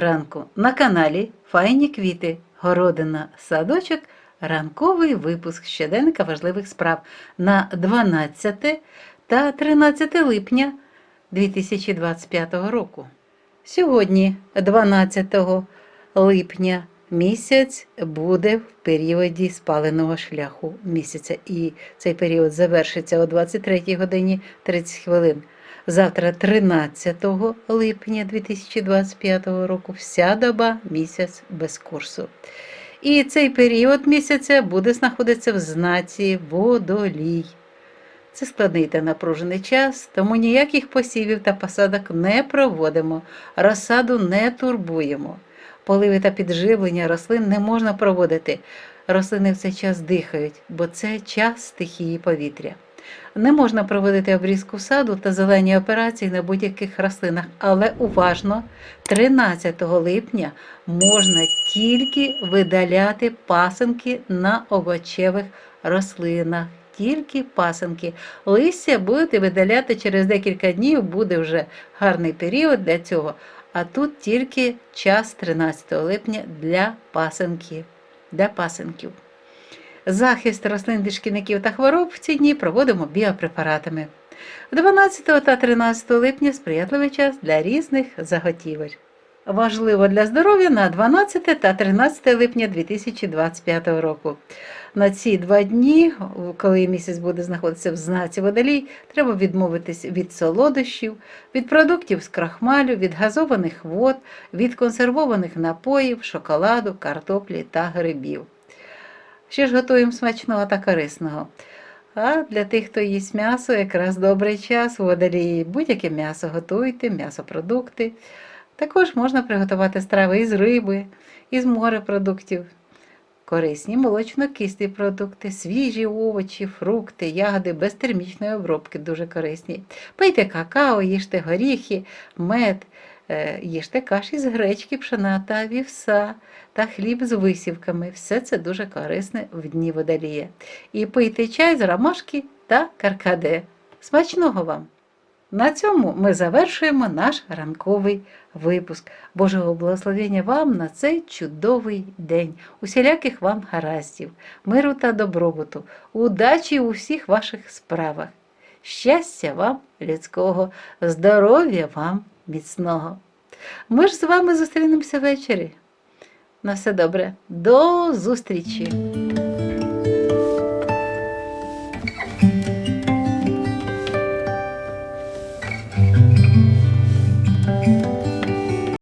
ранку на каналі Файні квіти, городина, садочок, ранковий випуск щоденника важливих справ на 12 та 13 липня 2025 року. Сьогодні, 12 липня, місяць буде в періоді спаленого шляху місяця, і цей період завершиться о 23 годині 30 хвилин. Завтра, 13 липня 2025 року, вся доба місяць без курсу. І цей період місяця буде знаходитися в знаці водолій. Це складний та напружений час, тому ніяких посівів та посадок не проводимо, розсаду не турбуємо. Поливи та підживлення рослин не можна проводити. Рослини в цей час дихають, бо це час стихії повітря. Не можна проводити обрізку саду та зелені операції на будь-яких рослинах, але уважно 13 липня можна тільки видаляти пасинки на овочевих рослинах. Тільки пасинки. Листя будете видаляти через декілька днів, буде вже гарний період для цього. А тут тільки час 13 липня для пасинків. Для пасинків. Захист рослин від шкідників та хвороб в ці дні проводимо біопрепаратами. 12 та 13 липня сприятливий час для різних заготівель. Важливо для здоров'я на 12 та 13 липня 2025 року. На ці два дні, коли місяць буде знаходитися в знаці водолій, треба відмовитись від солодощів, від продуктів з крахмалю, від газованих вод, від консервованих напоїв, шоколаду, картоплі та грибів. Ще ж готуємо смачного та корисного. А для тих, хто їсть м'ясо, якраз добрий час, водолії. Будь-яке м'ясо готуйте, м'ясопродукти. Також можна приготувати страви із риби, із морепродуктів. Корисні молочно-кислі продукти, свіжі овочі, фрукти, ягоди без термічної обробки дуже корисні. Пийте какао, їжте горіхи, мед, їжте каші з гречки, пшена та вівса та хліб з висівками. Все це дуже корисне в дні водолія. І пийте чай з ромашки та каркаде. Смачного вам! На цьому ми завершуємо наш ранковий випуск. Божого благословення вам на цей чудовий день, усіляких вам гараздів, миру та добробуту, удачі у всіх ваших справах, щастя вам людського, здоров'я вам міцного. Ми ж з вами зустрінемося ввечері. На все добре, до зустрічі!